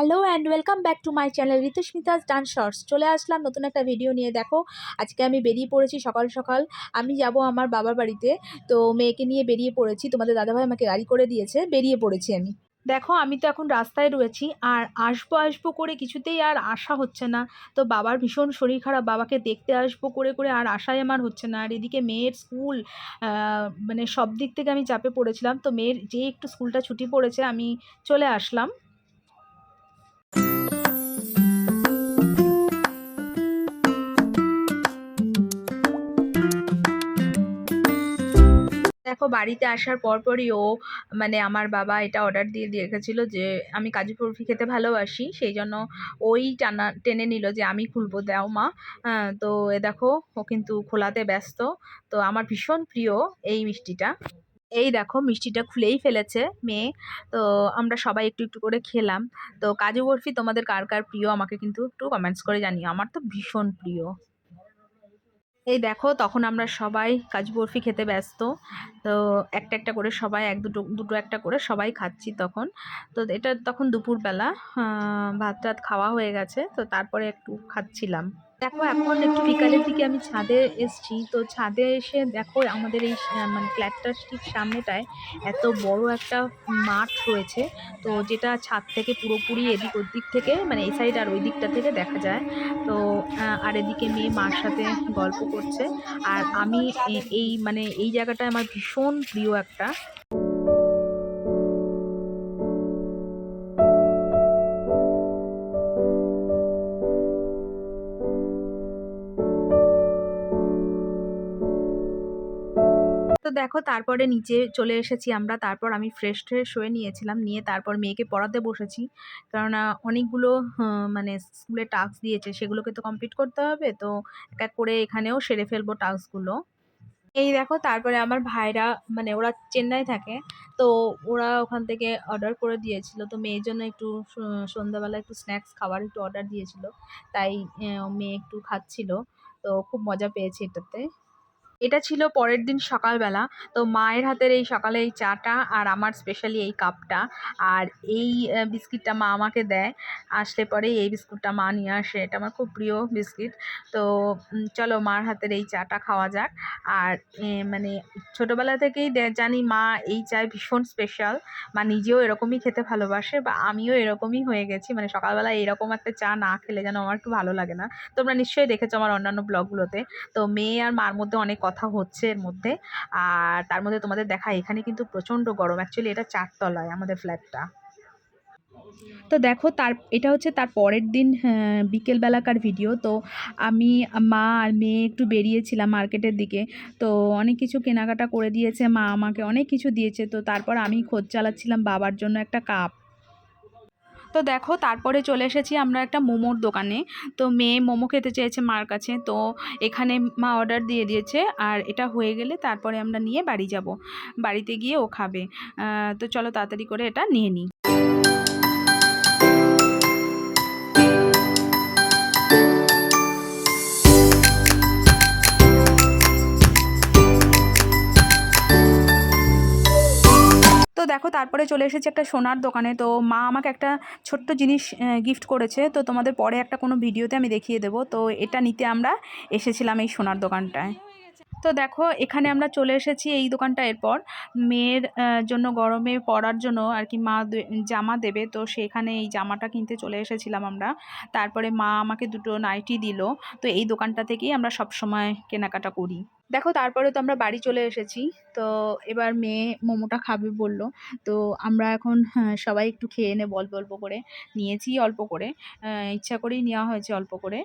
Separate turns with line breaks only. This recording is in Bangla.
Hello and welcome back to my channel Ritusmita's dance shorts চলে আসলাম নতুন একটা ভিডিও নিয়ে, দেখো, আজকে আমি বেরিয়ে পড়েছি সকাল সকাল। আমি যাব আমার বাবার বাড়িতে, তো মেয়েকে নিয়ে বেরিয়ে পড়েছি। তোমাদের দাদাভাই আমাকে গাড়ি করে দিয়েছে, বেরিয়ে পড়েছি আমি। দেখো, আমি তো এখন রাস্তায় রয়েছি, আর আসব আসব করে কিছুতেই আর আশা হচ্ছে না। তো বাবার ভীষণ শরীর খারাপ, বাবাকে দেখতে আসব করে করে আর আশাই আমার হচ্ছে না। আর এদিকে মেয়ের স্কুল মানে সব দিক থেকে আমি চাপে পড়েছিলাম। তো মেয়ের যে একটু স্কুলটা ছুটি পড়েছে, আমি চলে আসলাম। দেখো বাড়িতে আসার পরপরই ও মানে আমার বাবা এটা অর্ডার দিয়ে দিয়ে যে আমি কাজু বরফি খেতে ভালোবাসি সেই জন্য ওই টানা টেনে নিল যে আমি খুলবো দাও মা। হ্যাঁ, তো এ দেখো ও কিন্তু খোলাতে ব্যস্ত। তো আমার ভীষণ প্রিয় এই মিষ্টিটা। এই দেখো মিষ্টিটা খুলেই ফেলেছে মেয়ে। তো আমরা সবাই একটু একটু করে খেলাম। তো কাজু বরফি তোমাদের কার কার প্রিয় আমাকে কিন্তু একটু কমেন্টস করে জানিও। আমার তো ভীষণ প্রিয়। এই দেখো, তখন আমরা সবাই কাজু বরফি খেতে ব্যস্ত। তো একটা একটা করে সবাই, এক দুটো দুটো একটা করে সবাই খাচ্ছি তখন। তো এটা তখন দুপুরবেলা ভাত টাত খাওয়া হয়ে গেছে। তো তারপরে একটু খাচ্ছিলাম। দেখো, এখন একটু বিকালের দিকে আমি ছাদে এসছি। তো ছাদে এসে দেখো, আমাদের এই মানে ফ্ল্যাটটার ঠিক সামনেটায় এত বড় একটা মাঠ রয়েছে। তো যেটা ছাদ থেকে পুরোপুরি এদিক ওদিক থেকে মানে এই সাইড আর ওই দিকটা থেকে দেখা যায়। তো আর এদিকে মেয়ে মার সাথে গল্প করছে। আর আমি এই মানে এই জায়গাটা আমার ভীষণ প্রিয় একটা। তো দেখো তারপরে নিচে চলে এসেছি আমরা। তারপর আমি ফ্রেশ ট্রেশ হয়ে নিয়েছিলাম। নিয়ে তারপর মেয়েকে পড়াতে বসেছি। কেননা অনেকগুলো মানে স্কুলে টাস্ক দিয়েছে। সেগুলোকে তো কমপ্লিট করতে হবে। তো এক এক করে এখানেও সেরে ফেলব টাস্কগুলো। এই দেখো তারপরে আমার ভাইরা মানে ওরা চেন্নাই থাকে। তো ওরা ওখান থেকে অর্ডার করে দিয়েছিল। তো মেয়ের জন্য একটু সন্ধ্যাবেলা একটু স্ন্যাক্স খাবার একটু অর্ডার দিয়েছিল। তাই মেয়ে একটু খাচ্ছিল। তো খুব মজা পেয়েছে এটাতে। এটা ছিল পরের দিন সকালবেলা। তো মায়ের হাতের এই সকালে এই চাটা আর আমার স্পেশালি এই কাপটা। আর এই বিস্কিটটা মা আমাকে দেয়। আসলে পরে এই বিস্কুটটা মা নিয়ে আসে। এটা আমার খুব প্রিয় বিস্কিট। তো চলো মার হাতের এই চাটা খাওয়া যাক। আর মানে ছোটোবেলা থেকেই জানি মা এই চায় ভীষণ স্পেশাল মা নিজেও এরকমই খেতে ভালোবাসে বা আমিও এরকমই হয়ে গেছি। মানে সকালবেলা এরকম একটা চা না খেলে যেন আমার একটু ভালো লাগে না। তোমরা নিশ্চয়ই দেখেছ আমার অন্যান্য ব্লগগুলোতে তো মেয়ে আর মার মধ্যে অনেক কথা হচ্ছে এর মধ্যে। আর তার মধ্যে তোমাদের দেখা এখানে কিন্তু প্রচণ্ড গরম। অ্যাকচুয়ালি এটা চারতলায় আমাদের ফ্ল্যাটটা তো দেখো তার এটা হচ্ছে তার পরের দিন হ্যাঁ, বিকেলবেলাকার ভিডিও তো আমি মা আর মেয়ে একটু বেরিয়েছিলাম মার্কেটের দিকে। তো অনেক কিছু কেনাকাটা করে দিয়েছে মা আমাকে অনেক কিছু দিয়েছে। তো তারপর আমি খোঁজ চালাচ্ছিলাম বাবার জন্য একটা কাপ তো দেখো, তারপরে চলে এসেছি আমরা একটা মোমোর দোকানে। তো মেয়ে মোমো খেতে চেয়েছে মার কাছে। তো এখানে মা অর্ডার দিয়ে দিয়েছে আর এটা হয়ে গেলে তারপরে আমরা নিয়ে বাড়ি যাব। বাড়িতে গিয়ে ও খাবে। তো চলো তাড়াতাড়ি করে এটা নিয়ে নিই। তো দেখো, তারপরে চলে এসেছে একটা সোনার দোকানে। তো মা আমাকে একটা ছোট্ট জিনিস গিফট করেছে। তো তোমাদের পরে একটা কোনো ভিডিওতে আমি দেখিয়ে দেবো। তো এটা নিতে আমরা এসেছিলাম এই সোনার দোকানটায়। তো দেখো এখানে আমরা চলে এসেছি এই দোকানটা এরপর। মেয়ের জন্য গরমে পরার জন্য আর কি মা জামা দেবে। তো সেখানে এই জামাটা কিনতে চলে এসেছিলাম আমরা। তারপরে মা আমাকে দুটো নাইটি দিল। তো এই দোকানটা থেকেই আমরা সব সময় কেনাকাটা করি। দেখো তারপরে তো আমরা বাড়ি চলে এসেছি। তো এবার মেয়ে মোমোটা খাবে বলল। তো আমরা এখন হ্যাঁ, সবাই একটু খেয়ে নেব অল্প অল্প করে নিয়েছি অল্প করে। ইচ্ছা করেই নেওয়া হয়েছে অল্প করে।